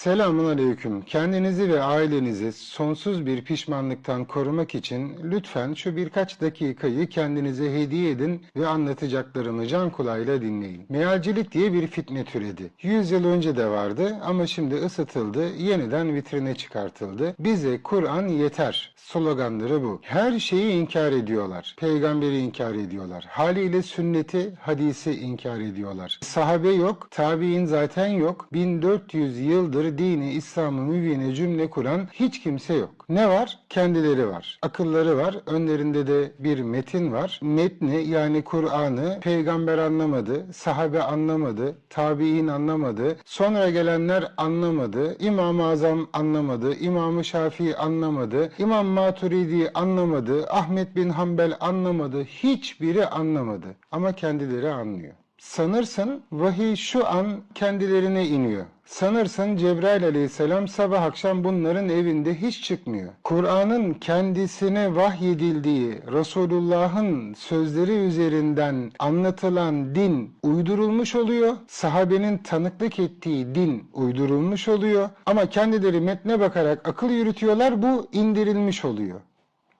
Selamun Aleyküm. Kendinizi ve ailenizi sonsuz bir pişmanlıktan korumak için lütfen şu birkaç dakikayı kendinize hediye edin ve anlatacaklarımı can kulağıyla dinleyin. Mealcilik diye bir fitne türedi. 100 yıl önce de vardı ama şimdi ısıtıldı, yeniden vitrine çıkartıldı. Bize Kur'an yeter sloganları bu. Her şeyi inkar ediyorlar. Peygamberi inkar ediyorlar. Haliyle sünneti, hadisi inkar ediyorlar. Sahabe yok, tabi'in zaten yok. 1400 yıldır dini İslam'ı mübine cümle kuran hiç kimse yok. Ne var? Kendileri var. Akılları var. Önlerinde de bir metin var. Metni yani Kur'an'ı peygamber anlamadı, sahabe anlamadı, tabi'in anlamadı, sonra gelenler anlamadı, İmam-ı Azam anlamadı, İmam-ı Şafii anlamadı, İmam Maturidi anlamadı, Ahmet bin Hanbel anlamadı, hiçbiri anlamadı. Ama kendileri anlıyor. Sanırsın vahiy şu an kendilerine iniyor. Sanırsın Cebrail aleyhisselam sabah akşam bunların evinde hiç çıkmıyor. Kur'an'ın kendisine vahyedildiği Resulullah'ın sözleri üzerinden anlatılan din uydurulmuş oluyor. Sahabenin tanıklık ettiği din uydurulmuş oluyor. Ama kendileri metne bakarak akıl yürütüyorlar bu indirilmiş oluyor.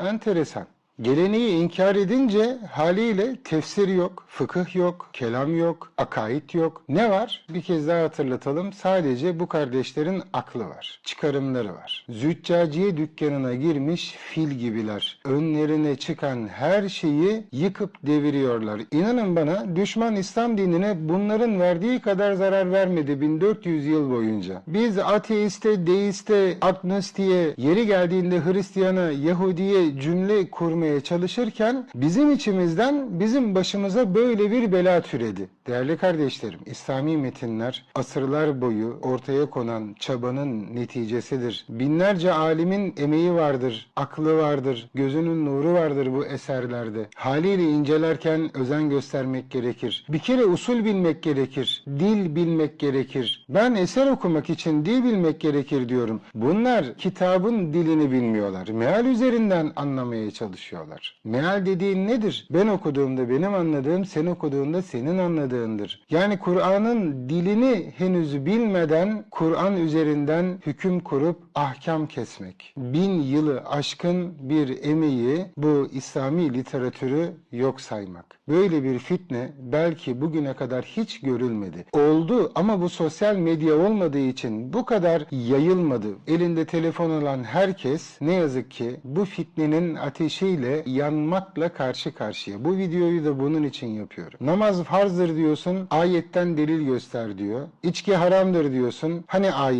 Enteresan. Geleneği inkar edince haliyle tefsir yok, fıkıh yok, kelam yok, akaid yok. Ne var? Bir kez daha hatırlatalım. Sadece bu kardeşlerin aklı var, çıkarımları var. Züccaciye dükkanına girmiş fil gibiler. Önlerine çıkan her şeyi yıkıp deviriyorlar. İnanın bana düşman İslam dinine bunların verdiği kadar zarar vermedi 1400 yıl boyunca. Biz ateiste, deiste, agnostiye, yeri geldiğinde Hristiyana, Yahudiye cümle kurmaya çalışırken bizim içimizden bizim başımıza böyle bir bela türedi. Değerli kardeşlerim, İslami metinler asırlar boyu ortaya konan çabanın neticesidir. Binlerce alimin emeği vardır, aklı vardır, gözünün nuru vardır bu eserlerde. Haliyle incelerken özen göstermek gerekir. Bir kere usul bilmek gerekir, dil bilmek gerekir. Ben eser okumak için dil bilmek gerekir diyorum. Bunlar kitabın dilini bilmiyorlar. Meal üzerinden anlamaya çalışıyorlar. Meal dediğin nedir? Ben okuduğumda benim anladığım, sen okuduğunda senin anladığın anladığındır. Yani Kur'an'ın dilini henüz bilmeden Kur'an üzerinden hüküm kurup ahkam kesmek. Bin yılı aşkın bir emeği bu İslami literatürü yok saymak. Böyle bir fitne belki bugüne kadar hiç görülmedi. Oldu ama bu sosyal medya olmadığı için bu kadar yayılmadı. Elinde telefon olan herkes ne yazık ki bu fitnenin ateşiyle yanmakla karşı karşıya. Bu videoyu da bunun için yapıyorum. Namaz farzdır diyorsun, ayetten delil göster diyor. İçki haramdır diyorsun. Hani ayet